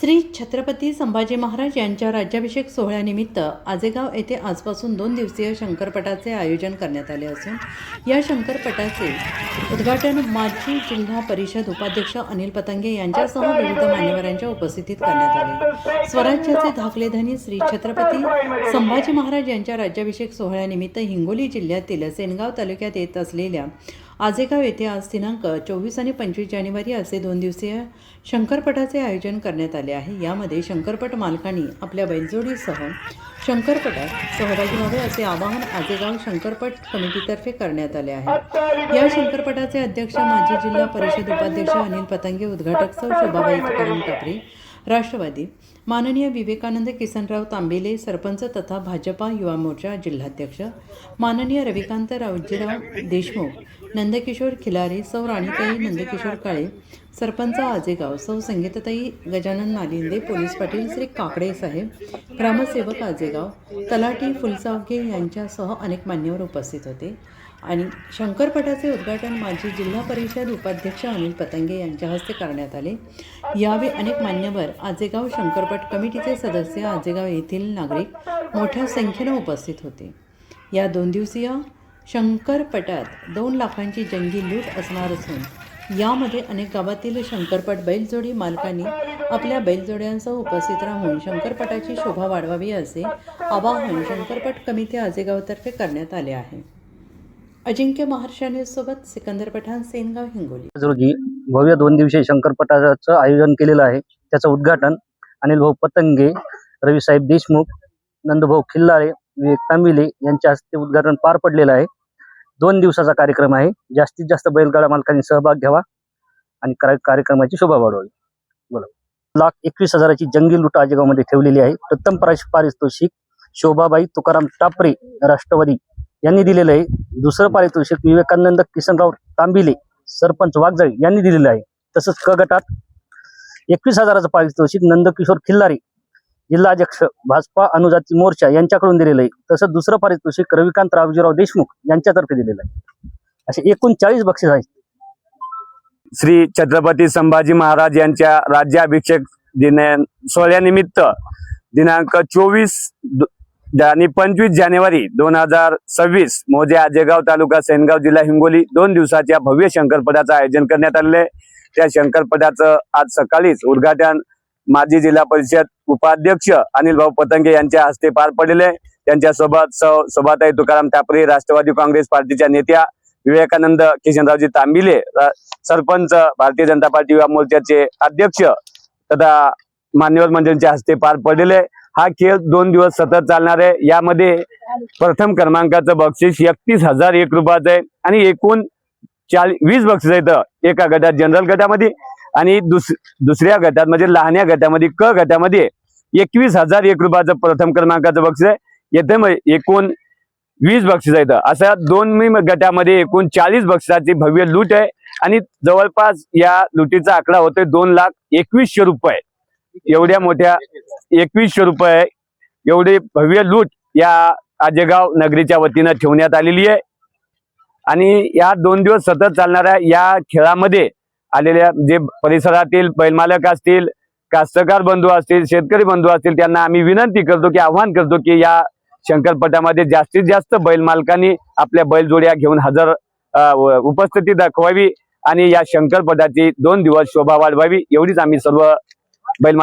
श्री छत्रपती संभाजी महाराज यांच्या राज्याभिषेक सोहळ्यानिमित्त आजेगाव येथे आजपासून दोन दिवसीय शंकरपटाचे आयोजन करण्यात आले असून या शंकरपटाचे उद्घाटन माजी जिल्हा परिषद उपाध्यक्ष अनिल पतंगे यांच्यासह विविध मान्यवरांच्या उपस्थितीत करण्यात आले. स्वराज्याचे धाकलेधनी श्री छत्रपती संभाजी महाराज यांच्या राज्याभिषेक सोहळ्यानिमित्त हिंगोली जिल्ह्यातील सेनगाव तालुक्यात येत असलेल्या आजेगाव येथे आज दिनांक चोवीस आणि पंचवीस जानेवारी असे दोन दिवसीय शंकरपटाचे आयोजन करण्यात आले आहे. यामध्ये शंकरपट मालकांनी आपल्या बैलजोडीसह शंकरपटात सहभागी व्हावे असे आवाहन आजेगाव शंकरपट कमिटीतर्फे करण्यात आले आहे. या शंकरपटाचे अध्यक्ष माजी जिल्हा परिषद उपाध्यक्ष अनिल पतंगे उद्घाटक सौ शोभाबाई तुकाराम टापरे राष्ट्रवादी. माननीय विवेकानंद किसनराव तांबेले सरपंच तथा भाजपा युवा मोर्चा जिल्हाध्यक्ष. माननीय रविकांत रावजीराव देशमुख नंदकिशोर खिलारे सौ राणीताई नंदकिशोर काळे सरपंच आजेगाव सौ संगीतताई गजानन नालिंदे पोलीस पाटील श्री काकडे साहेब ग्रामसेवक आजेगाव तलाठी फुलसावगे यांच्यासह अनेक मान्यवर उपस्थित होते. आणि शंकरपटाचे उद्घाटन माजी जिल्हा परिषद उपाध्यक्ष अनिल पतंगे यांच्या हस्ते करण्यात आले. यावेळी अनेक मान्यवर आजेगाव शंकरपट कमिटीचे सदस्य आजेगाव येथील नागरिक मोठ्या संख्येनं उपस्थित होते. या दोन दिवसीय शंकरपटात दोन लाखांची जंगी लूट असणार असून यामध्ये अनेक गावातील शंकरपट बैलजोडी मालकांनी आपल्या बैलजोड्यांसह उपस्थित राहून शंकरपटाची शोभा वाढवावी असे आवाहन शंकरपट कमिटी आजेगावतर्फे करण्यात आले आहे. अजिंक्य महाराष्ट्र न्यूजसोबत सिकंदर पठाण सेनगाव हिंगोली. रोजी भव्य दोन दिवसीय शंकरपटाचं आयोजन केलेलं आहे. त्याचं उद्घाटन अनिल भाऊ पतंगे रवीसाहेब देशमुख नंदभाऊ खिल्लारे विवेक तांबिले यांच्या हस्ते उद्घाटन पार पडलेलं आहे. दोन दिवसाचा कार्यक्रम आहे. जास्तीत जास्त बैलगाडा मालकांनी सहभाग घ्यावा आणि कार्य- कार्यक्रमाची शोभा वाढवावी. बोला. लाख एकवीस हजाराची जंगी लूट आजेगावमध्ये ठेवलेली आहे. प्रथम पारितोषिक शोभाबाई तुकाराम टापरे राष्ट्रवादी यांनी दिलेलं आहे. दुसरं पारितोषिक विवेकानंद किसनराव तांबिले सरपंच वाघजाळी यांनी दिलेलं आहे. तसंच क गटात एकवीस हजाराचं पारितोषिक नंदकिशोर खिल्लारी जिल्हाध्यक्ष भाजपा अनुजाती मोर्चा यांच्याकडून दिलेलं आहे. तसंच दुसरं पारितोषिक रविकांत रावजीराव देशमुख यांच्यातर्फे दिलेलं आहे. असे एकूण चाळीस बक्षीस आहेत. श्री छत्रपती संभाजी महाराज यांच्या राज्याभिषेक दिन सोहळ्यानिमित्त दिनांक चोवीस आणि पंचवीस जानेवारी दोन हजार सव्वीस मोजे आजेगाव तालुका सेनगाव जिल्हा हिंगोली दोन दिवसाच्या भव्य शंकरपदाचं आयोजन करण्यात आलेलं आहे त्या शंकरपदाचं आज सकाळीच उद्घाटन माजी जिल्हा परिषद उपाध्यक्ष अनिल भाऊ पतंगे यांच्या हस्ते पार पडलेले आहे. त्यांच्यासोबत सौ शोभाताई तुकाराम टापरे राष्ट्रवादी काँग्रेस पार्टीच्या नेत्या विवेकानंद किशनरावजी तांबिले सरपंच भारतीय जनता पार्टी युवा मोर्चाचे अध्यक्ष तथा मान्यवर मंडळींच्या हस्ते पार पडलेले आहे. हा खेळ दोन दिवस सतत चालणार आहे. यामध्ये प्रथम क्रमांकाचं बक्षीस एकतीस हजार एक रुपयाचं आहे आणि एकूण चाळीस वीस बक्षीस आहेत एका गटात जनरल गटामध्ये आणि दुस दुसऱ्या गटात म्हणजे लहान्या गटामध्ये क गटामध्ये एकवीस हजार एक रुपयाचं प्रथम क्रमांकाचं बक्षीस आहे. येथे एकूण वीस बक्षीस आहेत अशा दोन मी गटामध्ये एकूण चाळीस बक्षिसाची भव्य लूट आहे आणि जवळपास या लुटीचा आकडा होतोय दोन लाख एकवीसशे रुपये. एवढ्या मोठ्या एकवीसशे रुपये एवढी भव्य लूट या आजेगाव नगरीच्या वतीनं ठेवण्यात आलेली आहे. आणि या दोन दिवस सतत चालणाऱ्या या खेळामध्ये आलेल्या जे परिसरातील बैलमालक असतील कास्तकार बंधू असतील शेतकरी बंधू असतील त्यांना आम्ही विनंती करतो की आव्हान करतो की या शंकरपटामध्ये जास्तीत जास्त बैल मालकांनी आपल्या बैलजोड्या घेऊन हजर उपस्थिती दाखवावी आणि या शंकरपटाची दोन दिवस शोभा वाढवावी एवढीच आम्ही सर्व बैल